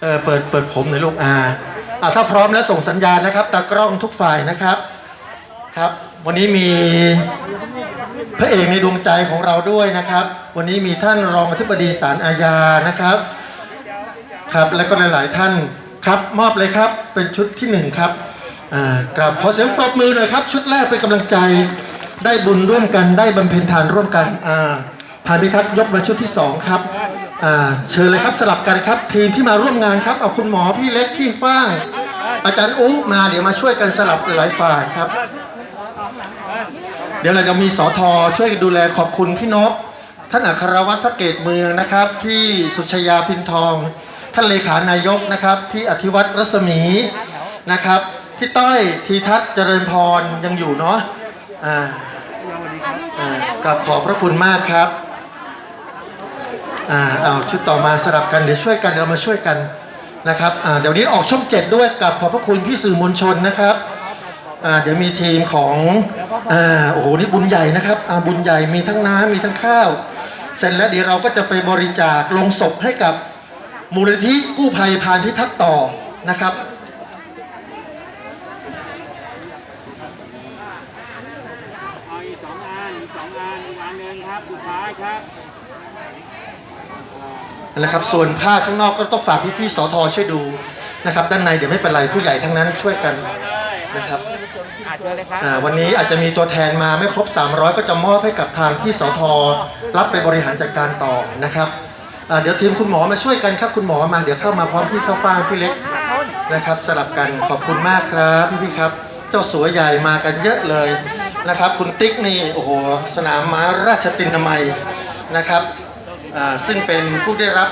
เออเปิดเปิดผมหน่อยลูกอาอ่าถ้าพร้อมแล้วส่งสัญญาณนะครับ ตากล้องทุกฝ่ายนะครับ ครับ วันนี้มีพระเอกในดวงใจของเราด้วยนะครับ วันนี้มีท่านรองอธิบดีศาลอาญานะครับ ครับ แล้วก็หลาย ๆ ท่านครับมอบเลยครับเป็นชุดที่หนึ่งครับอ่ากราบขอเสียงปรบมือหน่อยครับ ชุดแรกเป็นกำลังใจได้บุญร่วมกันได้บำเพ็ญทานร่วมกันอ่าผ่านพิทักษ์ยกมาชุดที่สองครับ เชิญเลยครับสลับกันครับทีมที่มาร่วมงานครับเอาคุณหมอพี่เล็กพี่ฟ้างอาจารย์อุ๊มาเดี๋ยวมาช่วยกันสลับหลายฝ่ายครับ เดี๋ยวเราจะมีสอทอช่วยกันดูแลขอบคุณพี่นกท่านอัครวัตรพระเกตเมืองนะครับพี่สุชยาพินทอง ท่านเลขานายกนะครับพี่อธิวัตรรัศมีนะครับพี่ต้อยทีทัศน์เจริญพรยังอยู่เนาะอ่าอ่ากราบขอบพระคุณมากครับ อ่าเอาชุดต่อมาสลับกันเดี๋ยวช่วยกันเดี๋ยวเรามาช่วยกันนะครับอ่าเดี๋ยวนี้ออกช่องเจ็ดด้วยกับขอบพระคุณพี่สื่อมวลชนนะครับอ่าเดี๋ยวมีทีมของอ่าโอ้โหนี่บุญใหญ่นะครับอ่าบุญใหญ่มีทั้งน้ำมีทั้งข้าว เสร็จแล้วเดี๋ยวเราก็จะไปบริจาคลงศพให้กับมูลนิธิกู้ภัยพานพิทักษ์ต่อนะครับ เอาอีกสองอันอีกสองอันอีกอันหนึ่งครับสุดท้ายครับ นะครับ ส่วนผ้าข้างนอกก็ต้องฝากพี่ๆสอทอช่วยดูนะครับ ด้านในเดี๋ยวไม่เป็นไรผู้ใหญ่ทั้งนั้นช่วยกันนะครับอาจจะเลยครับอ่าวันนี้อาจจะมีตัวแทนมาไม่ครบ 300 ก็จะมอบให้กับทางที่สทรับไปบริหารจัดการต่อนะครับอ่าเดี๋ยวทีมคุณหมอมาช่วยกันครับคุณหมอมาเดี๋ยวเข้ามาพร้อมพี่ข้าวฟ่างพี่เล็กนะครับสลับกันขอบคุณมากครับพี่ๆครับ เจ้าสัวใหญ่มากันเยอะเลยนะครับ คุณติ๊กนี่โอ้โหสนามม้าราชตินามัยนะครับอ่า ซึ่งเป็นผู้ได้รับ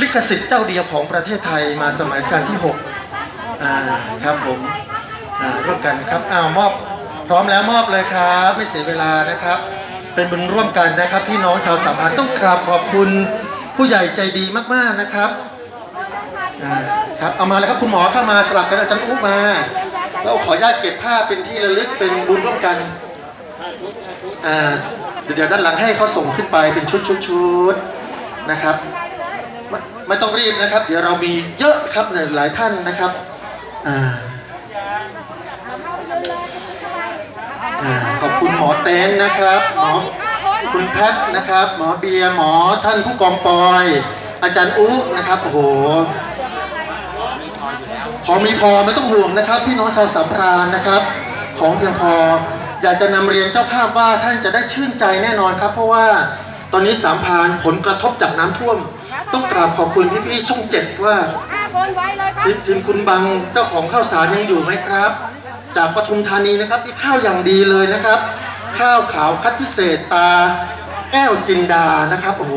ลิขสิทธิ์เจ้าเดียวของประเทศไทยมาสมัยกาลที่หกครับผมร่วมกันครับอ้าวมอบพร้อมแล้วมอบเลยครับ ไม่เสียเวลานะครับ เป็นบุญร่วมกันนะครับพี่น้องชาวสัมพันต้องกราบขอบคุณผู้ใหญ่ใจดีมากๆนะครับครับเอามาเลยครับคุณหมอเข้ามาสลับกันอาจารย์อุ๊มาเราขออนุญาตเก็บภาเป็นที่ระลึกเป็นบุญร่วมกัน อ่าเดี๋ยวด้านหลังให้เขาส่งขึ้นไปเป็นชุดชุดชุดๆนะครับไม่ไม่ต้องรีบนะครับ เดี๋ยวเรามีเยอะครับหลายท่านนะครับอ่าอ่าขอบคุณหมอเต้นนะครับหมอคุณแพทย์นะครับ หมอเบียร์หมอท่านผู้กองปอย อาจารย์อุ๊นะครับโอ้โหของมีพอไม่ต้องห่วงนะครับ พี่น้องชาวสัมพรานนะครับ ของเพียงพอ อยากจะนำเรียนเจ้าภาพว่าท่านจะได้ชื่นใจแน่นอนครับ เพราะว่าตอนนี้สามพรานผลกระทบจากน้ำท่วม ต้องกราบขอบคุณพี่ๆช่องเจ็ดว่าห้าคนไว้เลยครับทีมทีมคุณบังเจ้าของข้าวสารยังอยู่ไหมครับ จากปทุมธานีนะครับที่ข้าวอย่างดีเลยนะครับ ข้าวขาวคัดพิเศษตาแก้วจินดานะครับโอ้โห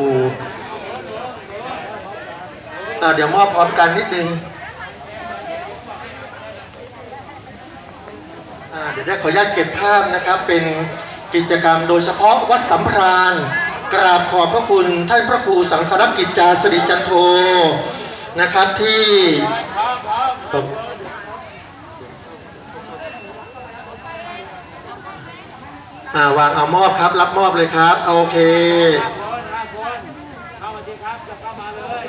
อ่าเดี๋ยวมอบพร้อมกันนิดนึงอ่า เดี๋ยวได้ขออนุญาตเก็บภาพนะครับ เป็นกิจกรรมโดยเฉพาะวัดสัมพรานกราบขอบพระคุณท่านพระครูสังฆรักกิจจาสิริจันโทนะครับที่วางเอามอบครับ รับมอบเลยครับ โอเคคนห้าคนเข้ามาดีครับจะเข้ามาเลย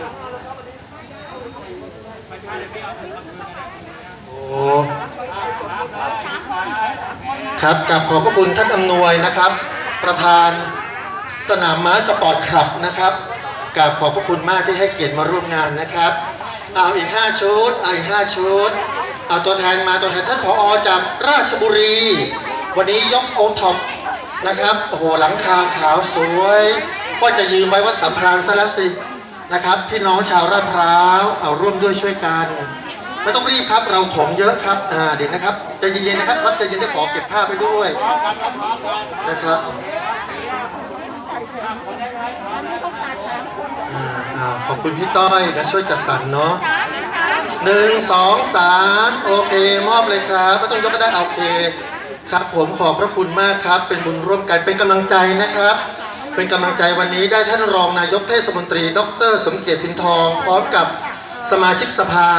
โอ้ ครับกับขอบพระคุณท่านอำนวยนะครับ ประธานสนามม้าสปอร์ตคลับนะครับกับขอบพระคุณมากที่ให้เกียรติมาร่วมงานนะครับเอาอีก 5 ชุดเอาอีก 5 ชุดเอาตัวแทนมาตัวแทนท่านผอจากราชบุรี วันนี้ยกโอท็อปนะครับโอ้โหหลังคาขาวสวยว่าจะยืมไว้วัดสัมพรานซะแล้วสินะครับพี่น้องชาวราดพร้าวเอาร่วมด้วยช่วยกัน ไม่ต้องรีบครับเราของเยอะครับอ่าเดี๋ยวนะครับใจเย็นๆนะครับรับใจเย็นได้ขอเก็บภาพไปด้วยนะครับอาขอบคุณพี่ต้อยนะช่วยจัดสรรเนาะหนึ่งสองสามโอเค มอบเลยครับไม่ต้องยกก็ได้โอเค ครับผมขอบพระคุณมากครับ เป็นบุญร่วมกันเป็นกำลังใจนะครับ เป็นกำลังใจวันนี้ได้ท่านรองนายกเทศมนตรี ดร สมเกียรติพินทอง พร้อมกับสมาชิกสภา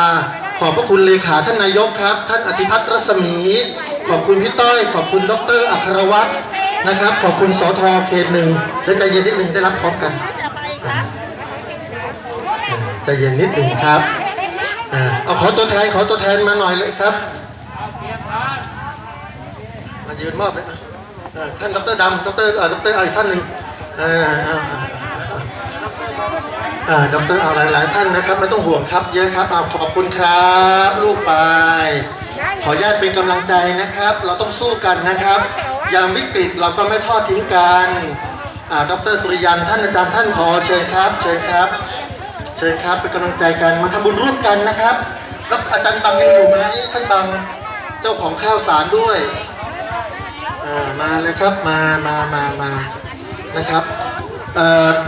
ขอบพระคุณเลขาท่านนายกครับ ท่านอธิพัฒน์รัศมี ขอบคุณพี่ต้อย ขอบคุณดรอัครวัตรนะครับ ขอบคุณสทเขตหนึ่งและใจเย็นนิดหนึ่งได้รับพร้อมกันใจเย็นนิดหนึ่งครับเอาขอตัวแทนขอตัวแทนมาหน่อยเลยครับมายืนมอบเลยท่านดรดำดรอ่อดรอีกท่านหนึ่งอ่า อ่าอ่าอ่าดรหลายท่านนะครับไม่ต้องห่วงครับเยอะครับเอาขอบคุณครับ ลูกปขออนุญาตเป็นกำลังใจนะครับ เราต้องสู้กันนะครับยามวิกฤตเราก็ไม่ทอดทิ้งกันอ่าดรสุริยันท่านอาจารย์ท่านพอเชิญครับ เชิญครับ เชิญครับเป็นกำลังใจกันมาทำบุญร่วมกันนะครับแล้วอาจารย์บังยังอยู่ไหมท่านบังเจ้าของข้าวสารด้วยอ่ามาเลยครับมามามามานะครับ เ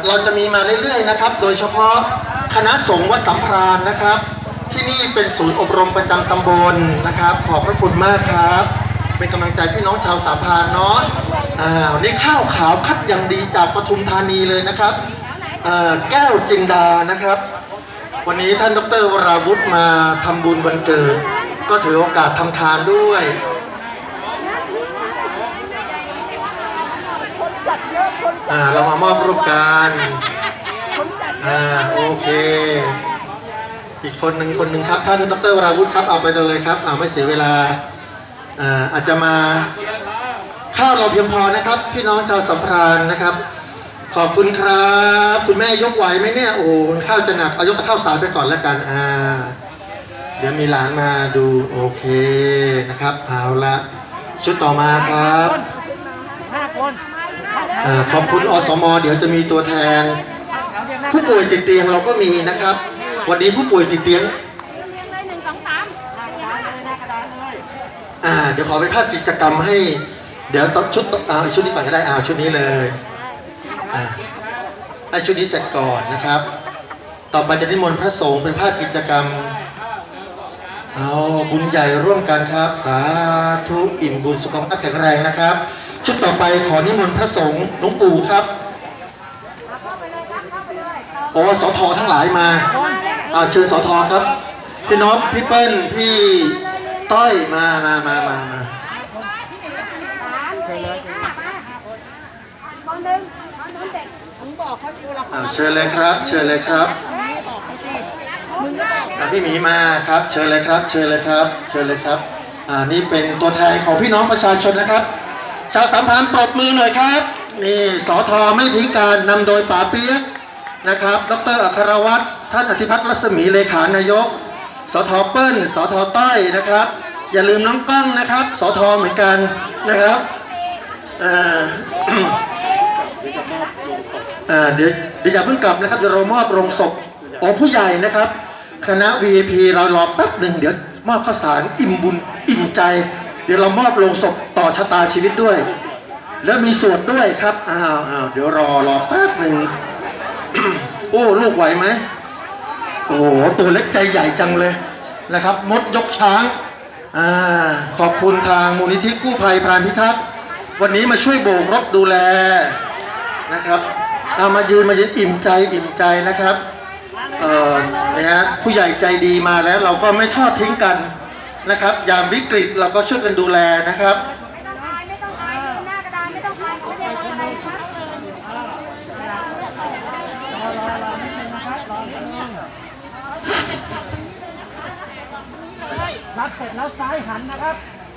เราจะมีมาเรื่อยๆนะครับ โดยเฉพาะคณะสงฆ์วัดสัมพรานนะครับ ที่นี่เป็นศูนย์อบรมประจำตำบลนะครับ ขอบพระคุณมากครับ เป็นกำลังใจพี่น้องชาวสามพรานเนาะอ้าวนี่ข้าวขาวคัดอย่างดีจากปทุมธานีเลยนะครับแก้วจินดานะครับ วันนี้ท่านดรวราวุธมาทำบุญวันเกิด ก็ถือโอกาสทำทานด้วย อ่าเรามามอบรูปกันอ่าโอเค อีกคนหนึ่งคนหนึ่งครับท่านดรวราวุธครับเอาไปเลยครับอ่าไม่เสียเวลาอ่าอาจจะมาข้าวเราเพียงพอนะครับ พี่น้องชาวสัมพรานนะครับ ขอบคุณครับคุณแม่ยกไหวไหมเนี่ยโอ้ข้าวจะหนักเอายกข้าวสารไปก่อนแล้วกันอ่าเดี๋ยวมีหลานมาดูโอเคนะครับเอาละชุดต่อมาครับ อ่าขอบคุณอสม เดี๋ยวจะมีตัวแทน ผู้ป่วยติดเตียงเราก็มีนะครับ วันนี้ผู้ป่วยติดเตียงอ่าเดี๋ยวขอไปภาพกิจกรรมให้ เดี๋ยวต้องชุดอ่าชุดนี้ก่อนก็ได้อ่าชุดนี้เลยอ่าไอชุดนี้เสร็จก่อนนะครับ ต่อไปจะนิมนต์พระสงฆ์เป็นภาพกิจกรรมเอาบุญใหญ่ร่วมกันครับ สาธุอิ่มบุญสุขภาพแข็งแรงนะครับ ชุดต่อไปขอนิมนต์พระสงฆ์หลวงปู่ครับโอ้สททั้งหลายมาอาเชิญสทครับ พี่น็อตพี่เปิ้ลพี่ต้อยมามามามามาสามาเชิญเลยครับ เชิญเลยครับนี้บอกเขาดิมึงก็บอกอ่าพี่หมีมาครับ เชิญเลยครับ เชิญเลยครับ เชิญเลยครับ อ่า นี่เป็นตัวแทนของพี่น้องประชาชนนะครับ ชาวสัมพันธ์ปรบมือหน่อยครับนี่สอทอไม่ทิ้งการนำโดยป๋าเปี๊ยกนะครับ ดรอัครวัตรท่านอธิพัฒน์รัศมีเลขานายก สทเปิ้ล สทต้อยนะครับ อย่าลืมน้องก้องนะครับ สทเหมือนกันนะครับอ่าเดี๋ยวเดี๋ยวอย่าเพิ่งกลับนะครับเดี๋ยวเรามอบโรงศพอ๋อผู้ใหญ่นะครับ คณะ VIP เรารอแป๊บหนึ่งเดี๋ยวมอบข้าวสารอิ่มบุญอิ่มใจ เดี๋ยวเรามอบโรงศพ ต่อชะตาชีวิตด้วย แล้วมีสวดด้วยครับอ้าวอ้าวเดี๋ยวรอรอแป๊บหนึ่งโอ้ลูกไหวไหมโอ้โหตัวเล็กใจใหญ่จังเลยนะครับ มดยกช้างอ่าขอบคุณทางมูลนิธิกู้ภัยพรานพิทักษ์วันนี้มาช่วยโบกรถดูแลนะครับเอามายืนมายืนอิ่มใจอิ่มใจนะครับเอ่อนะฮะผู้ใหญ่ใจดีมาแล้วเราก็ไม่ทอดทิ้งกันนะครับ ยามวิกฤตเราก็ช่วยกันดูแลนะครับ ไม่ต้องอายไม่ต้องอายหน้ากระดานไม่ต้องอายไม่ได้ทำอะไรครับ รับเสร็จ แล้วซ้ายหันนะครับ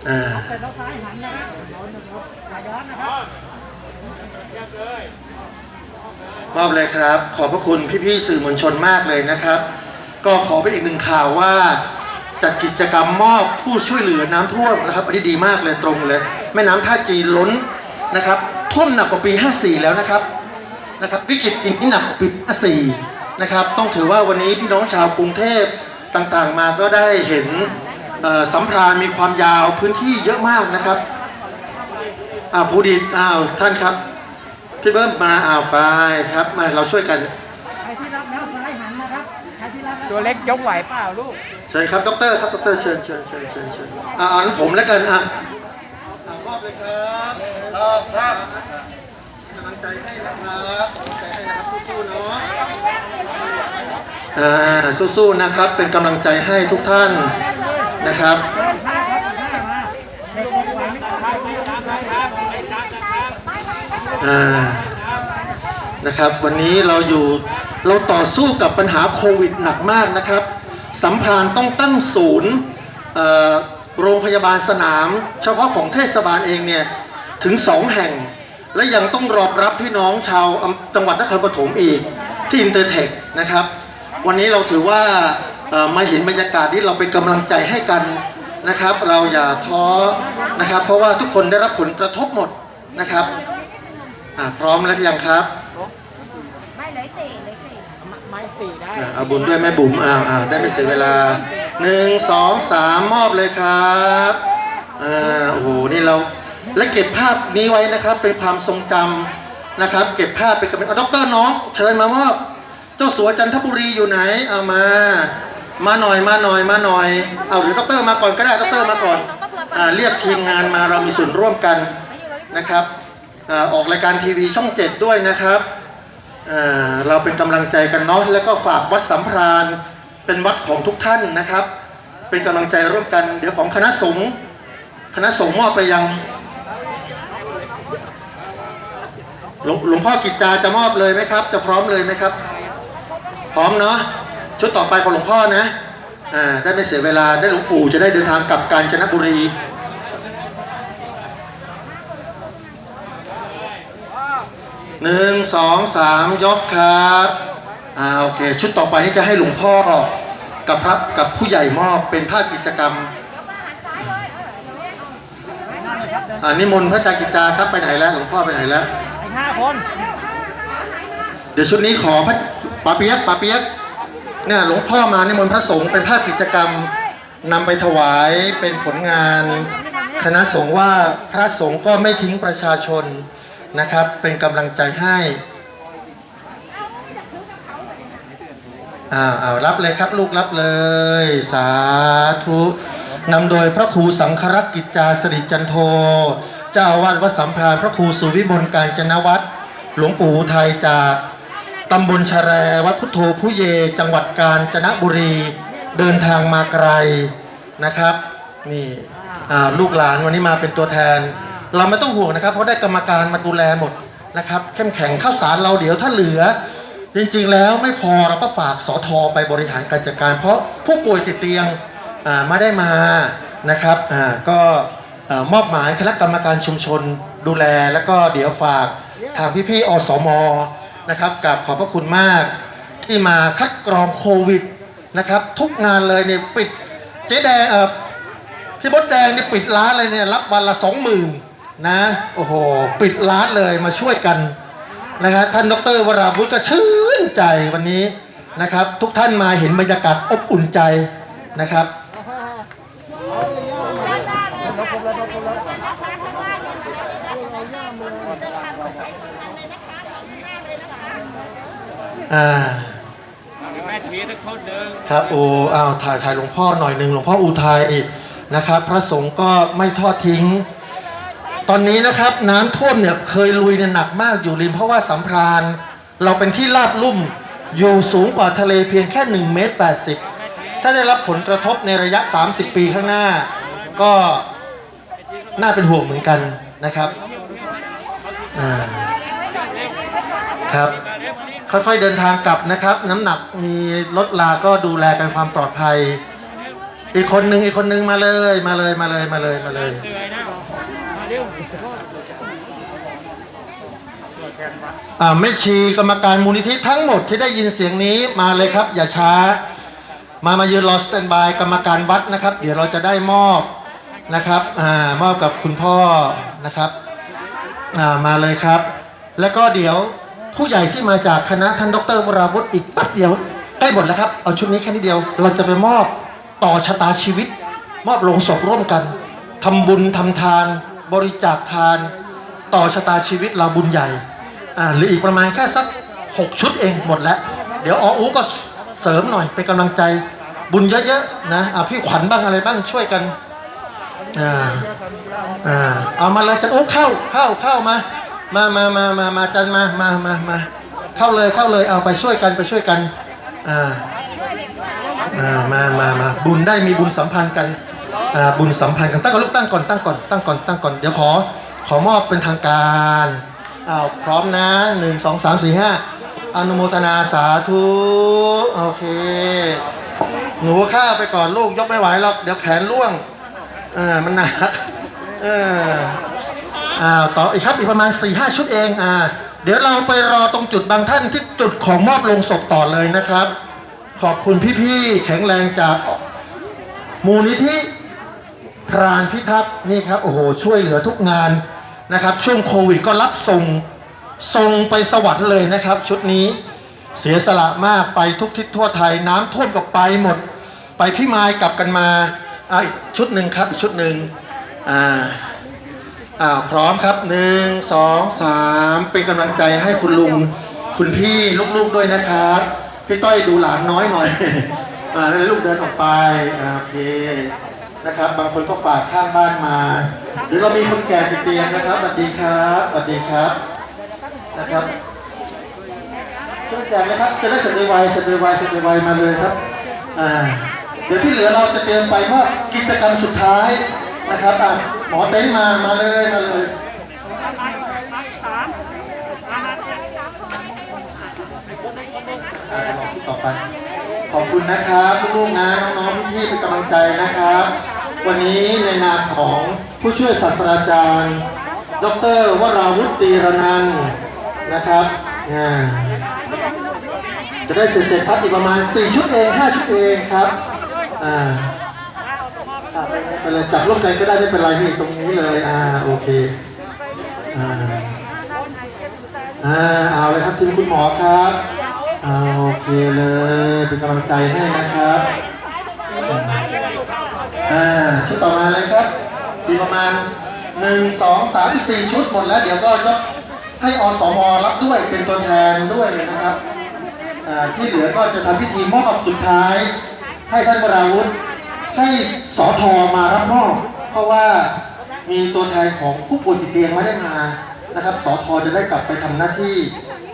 อ่าเสร็จแล้วซ้ายหันนะครับย้อนนะครับอย่าย้อนนะครับมอบเลยครับ ขอบพระคุณพี่ๆสื่อมวลชนมากเลยนะครับ ก็ขอเป็นอีกหนึ่งข่าวว่า จัดกิจกรรมมอบผู้ช่วยเหลือน้ำท่วมนะครับ อันนี้ดีมากเลยตรงเลย แม่น้ำท่าจีนล้นนะครับ ท่วมหนักกว่าปี 54 แล้วนะครับนะครับวิกฤตปีนี้หนักกว่าปี 54 นะครับ ต้องถือว่าวันนี้พี่น้องชาวกรุงเทพต่างๆมาก็ได้เห็นเอ่อ สัมพรานมีความยาวพื้นที่เยอะมากนะครับอ้าวผู้ดีอ้าวท่านครับพี่เบิ้มมาอ้าวไปครับมาเราช่วยกันใครที่รับแล้วซ้ายหันนะครับใครที่รับตัวเล็กยกไหวเปล่าลูกเชิญครับดรครับดรเชิญเชิญเชิญเชิญเชิญอ่าเอางั้นผมแล้วกันอะอ่ามอบเลยครับครับครับกำลังใจให้นะครับกำลังใจให้นะครับสู้ๆเนาะอ่าสู้ๆนะครับเป็นกำลังใจให้ทุกท่าน นะครับ นะครับ วันนี้เราอยู่เราต่อสู้กับปัญหาโควิดหนักมากนะครับสัมพานต้องตั้งศูนย์โรงพยาบาลสนาม เฉพาะของเทศบาลเองเนี่ยถึง2แห่ง และยังต้องรองรับพี่น้องชาวจังหวัดนครปฐมอีกที่อินเตอร์เทคนะครับ วันนี้เราถือว่า มาเห็นบรรยากาศที่เราเป็นกำลังใจให้กันนะครับ เราอย่าท้อนะครับ เพราะว่าทุกคนได้รับผลกระทบหมดนะครับอ่าพร้อมแล้วหรือยังครับไม่เลยสี่เลยสี่ไม้สี่ได้อ่าเอาบุญด้วยแม่บุ๋มอ้าวอ้าวได้ไม่เสียเวลาหนึ่งสองสามมอบเลยครับอ่าโอ้โหนี่เราและเก็บภาพนี้ไว้นะครับเป็นความทรงจำนะครับ เก็บภาพเป็นกำลังอะดรน้อง เชิญมามอบ เจ้าสัวจันทบุรีอยู่ไหนเอามา มาหน่อยมาหน่อยมาหน่อย เอาหรือดรมาก่อนก็ได้ดรมาก่อนอ่าเรียกทีมงานมาเรามีส่วนร่วมกันนะครับอ่าออกรายการทีวีช่องเจ็ดด้วยนะครับอ่าเราเป็นกำลังใจกันเนาะแล้วก็ฝากวัดสัมพรานเป็นวัดของทุกท่านนะครับ เป็นกำลังใจร่วมกันเดี๋ยวของคณะสงฆ์คณะสงฆ์มอบไปยังหลวงพ่อกิจจาจะมอบเลยไหมครับ จะพร้อมเลยไหมครับ พร้อมเนาะ ชุดต่อไปของหลวงพ่อนะอ่าได้ไม่เสียเวลาได้หลวงปู่จะได้เดินทางกลับกาญจนบุรีหนึ่งสองสามยกครับอ่าโอเค ชุดต่อไปนี่จะให้หลวงพ่อกับพระกับผู้ใหญ่มอบเป็นภาพกิจกรรมอ่านิมนต์พระจากิจจาครับไปไหนแล้วหลวงพ่อไปไหนแล้วไอ้ห้าคน เดี๋ยวชุดนี้ขอพระปาเปียกปาเปียก เนี่ยหลวงพ่อมานิมนต์พระสงฆ์เป็นภาพกิจกรรมนำไปถวายเป็นผลงาน คณะสงฆ์ว่าพระสงฆ์ก็ไม่ทิ้งประชาชนนะครับ เป็นกำลังใจให้อ่าเอารับเลยครับลูกรับเลย สาธุนำโดยพระครูสังครักษ์กิจจาสริจันโท เจ้าอาวาสวัดสัมพรานพระครูสุวิมลการจนวัฒน์หลวงปู่อุทัยจาก ตำบลชะแรวัดพุทโธผู้เยจังหวัดกาญจนบุรีเดินทางมาไกลนะครับ นี่ลูกหลานวันนี้มาเป็นตัวแทน เราไม่ต้องห่วงนะครับเพราะได้กรรมการมาดูแลหมดนะครับเข้มแข็งข้าวสารเราเดี๋ยวถ้าเหลือ จริงๆแล้วไม่พอเราก็ฝากสอทอไปบริหารการจัดการ เพราะผู้ป่วยติดเตียงไม่ได้มานะครับก็มอบหมายคณะกรรมการชุมชนดูแล แล้วก็เดี๋ยวฝากทางพี่ๆอสม นะครับกับขอบพระคุณมากที่มาคัดกรองโควิดนะครับ ทุกงานเลยเนี่ยปิดเจ๊แดงเออพี่บดแดงนี่ปิดร้านเลยเนี่ยรับวันละสองหมื่นนะโอ้โหปิดร้านเลยมาช่วยกันนะครับท่านดรวราวุฒิก็ชื่นใจวันนี้นะครับ ทุกท่านมาเห็นบรรยากาศอบอุ่นใจนะครับ อ่าแม่ชีสักคนหนึ่งครับโอ้อ้าวถ่ายถ่ายหลวงพ่อหน่อยหนึ่งหลวงพ่ออุทัยนะครับ พระสงฆ์ก็ไม่ทอดทิ้ง ตอนนี้นะครับน้ำท่วมเนี่ยเคยลุยเนี่ยหนักมากอยู่ริมเพราะว่าสัมพรานเราเป็นที่ลาดลุ่มอยู่สูงกว่าทะเลเพียงแค่1เมตร80 ถ้าได้รับผลกระทบในระยะ 30 ปีข้างหน้า ก็น่าเป็นห่วงเหมือนกันนะครับ อ่า ครับ ค่อยๆเดินทางกลับนะครับ น้ำหนักมีรถลาก็ดูแลกันความปลอดภัย อีกคนนึงอีกคนนึงมาเลยมาเลยมาเลยมาเลยมาเลยเหนื่อยนะมาเร็วอ่าแม่ชีกรรมการมูลนิธิทั้งหมดที่ได้ยินเสียงนี้มาเลยครับ อย่าช้า มามายืนรอสแตนบายกรรมการวัดนะครับ เดี๋ยวเราจะได้มอบนะครับอ่ามอบกับคุณพ่อนะครับอ่ามาเลยครับ แล้วก็เดี๋ยว ผู้ใหญ่ที่มาจากคณะท่านดรวราวุฒิอีกแป๊บเดียวใกล้หมดแล้วครับ เอาชุดนี้แค่นิดเดียว เราจะไปมอบต่อชะตาชีวิต มอบลงศพร่วมกันทำบุญทำทาน บริจาคทาน ต่อชะตาชีวิตเราบุญใหญ่อ่าหรืออีกประมาณแค่สัก 6 ชุดเองหมดแล้ว เดี๋ยวออูก็เสริมหน่อยเป็นกำลังใจบุญเยอะๆนะอ่าพี่ขวัญบ้างอะไรบ้างช่วยกันอ่าอ่าเอามาเลยจันโอ้เข้าเข้าเข้ามา มามามามามาจันมามามามาเข้าเลยเข้าเลยเอาไปช่วยกันไปช่วยกันอ่าอ่ามามามาบุญได้มีบุญสัมพันธ์กันอ่าบุญสัมพันธ์กันตั้งก่อนลูกตั้งก่อนตั้งก่อนตั้งก่อนตั้งก่อนเดี๋ยวขอขอมอบเป็นทางการอ้าวพร้อมนะหนึ่งสองสามสี่ห้าอนุโมทนาสาธุโอเค หนูข้าไปก่อนลูกยกไม่ไหวหรอกเดี๋ยวแขนร่วงเออมันหนักเออ อ้าต่ออีกครับอีกประมาณ4ี่ห้าชุดเองอ่าเดี๋ยวเราไปรอตรงจุดบางท่านที่จุดของมอบลงศพต่อเลยนะครับ ขอบคุณพี่ๆแข็งแรงจากมูลนิธิพรานพิทักษ์นี่ครับโอ้โหช่วยเหลือทุกงานนะครับ ช่วงโควิดก็รับส่งส่งไปสวรรค์เลยนะครับ ชุดนี้เสียสละมากไปทุกทิศทั่วไทยน้ำท่วมก็ไปหมด ไปพี่มายกลับกันมาอะอีกชุดหนึ่งครับอีกชุดหนึ่งอ่า อ่าพร้อมครับหนึ่งสองสามเป็นกำลังใจให้คุณลุงคุณพี่ลูกๆด้วยนะครับ พี่ต้อยดูหลานน้อยหน่อย อ่าแล้วลูกเดินออกไปอ่าโอเคนะครับ บางคนก็ฝากข้างบ้านมา หรือเรามีคนแก่ติดเตียงนะครับสวัสดีครับสวัสดีครับนะครับช่วยแจกนะครับจะได้เสร็จไวๆเสร็จไวๆเสร็จไวมาเลยครับอ่าเดี๋ยวที่เหลือเราจะเตรียมไปมอบกิจกรรมสุดท้าย นะครับอะหมอเต็นมามาเลยมาเลยรอที่ต่อไป ขอบคุณนะครับลูกๆนะน้องๆพี่ๆเป็นกำลังใจนะครับ วันนี้ในนามของผู้ช่วยศาสตราจารย์ ดรวราวุฒิตีรนันนะครับจะได้เสร็จๆครับอีกประมาณ 4 ชุดเอง 5 ชุดเองครับอ่า อ่าไปเลยจับร่วมกันก็ได้ไม่เป็นไรนี่ตรงนี้เลยอ่าโอเคอ่าอ่าเอาเลยครับทีมคุณหมอครับอ่าโอเคเลยเป็นกำลังใจให้นะครับอ่าชุดต่อมาเลยครับมีประมาณ1 2 3อีก4ชุดหมดแล้ว เดี๋ยวก็ยกให้อสมรับด้วยเป็นตัวแทนด้วยนะครับอ่าที่เหลือก็จะทำพิธีมอบสุดท้ายให้ท่านวราวุธ ให้สอทอมารับมอบเพราะว่ามีตัวแทนของผู้ป่วยติดเตียงไม่ได้มานะครับสอทอจะได้กลับไปทำหน้าที่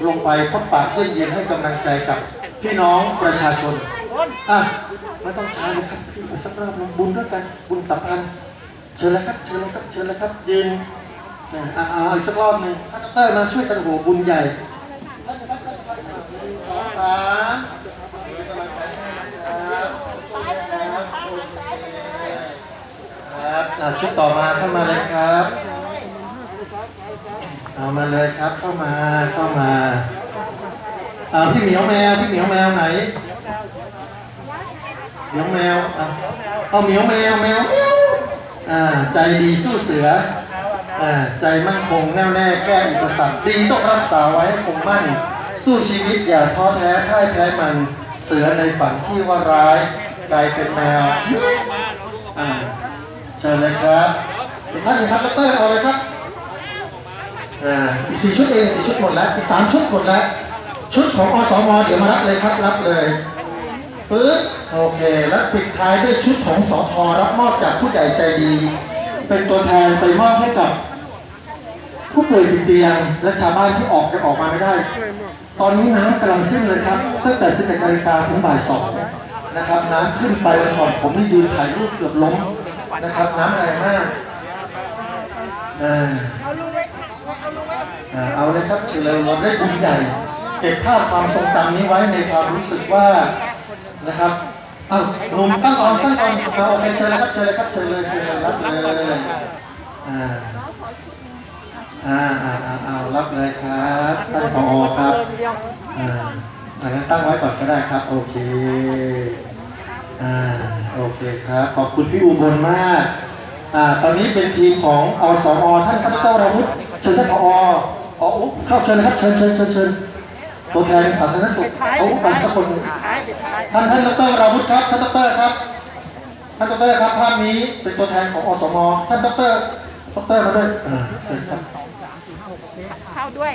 ลงไปพบปะเยี่ยมเยียนให้กำลังใจกับพี่น้องประชาชนอะไม่ต้องช้าเลยครับพี่สักรอบนึงบุญด้วยกันบุญสัมพันธ์เชิญเลยครับ เชิญเลยครับ เชิญเลยครับยืนอ่าเอาอีกสักรอบหนึ่งท่านดอกเตอร์มาช่วยกันโหบุญใหญ่สามครับอ่า ชุดต่อมาเข้ามาเลยครับเอามาเลยครับเข้ามาเข้ามาอ่าพี่เหมียวแมวพี่เหมียวแมวไหนเหมียวแมวอะเอาเหมียวแมวแมวอ่าใจดีสู้เสืออ่าใจมั่นคงแน่วแน่แก้อุปสรรคดีต้องรักษาไว้ให้คงมั่น สู้ชีวิตอย่าท้อแท้พ่ายแพ้มันเสือในฝันที่ว่าร้ายกลายเป็นแมวอ่า เชิญเลยครับอีกท่านนึงครับดรเอาเลยครับอ่าอีกสี่ชุดเองสี่ชุดหมดแล้วอีกสามชุดหมดแล้ว ชุดของอสมเดี๋ยวมารับเลยครับรับเลยปึ๊บโอเค แล้วปิดท้ายด้วยชุดของสอทอรับมอบจากผู้ใหญ่ใจดี เป็นตัวแทนไปมอบให้กับผู้ป่วยติดเตียง และชาวบ้านที่ออกจะออกมาไม่ได้ ตอนนี้น้ำกำลังขึ้นเลยครับ ตั้งแต่11นาฬิกาถึงบ่ายสองนะครับ น้ำขึ้นไปวันก่อนผมนี่ยืนถ่ายรูปเกือบล้ม นะครับ น้ำแรงมากเอาเอาเลยครับเฉลยเราได้บุญใหญ่ เก็บภาพความทรงจำนี้ไว้ในความรู้สึกว่านะครับอ้าวหนุ่มตั้งออนตั้งออนเอาโอเคเชิญเลยครับเชิญเลยครับเชิญเลยเชิญเลยรับเลยอ่าอ่าอ่าอ่าเอารับเลยครับท่านผอครับอ่าอ่างั้นตั้งไว้ก่อนก็ได้ครับ โอเค อ่าโอเคครับ ขอบคุณพี่อุบลมากอ่าตอนนี้เป็นทีมของอสมท่านดรราวุฒิเชิญท่านผอออุเข้าเชิญเลยครับเชิญเชิญเชิญเชิญตัวแทนสาธารณสุขเอาไปสักคนหนึ่งท่านท่านดรราวุฒิครับท่านดรครับท่านดรครับภาพนี้เป็นตัวแทนของอสมท่านดรดรมาด้วยเข้าด้วย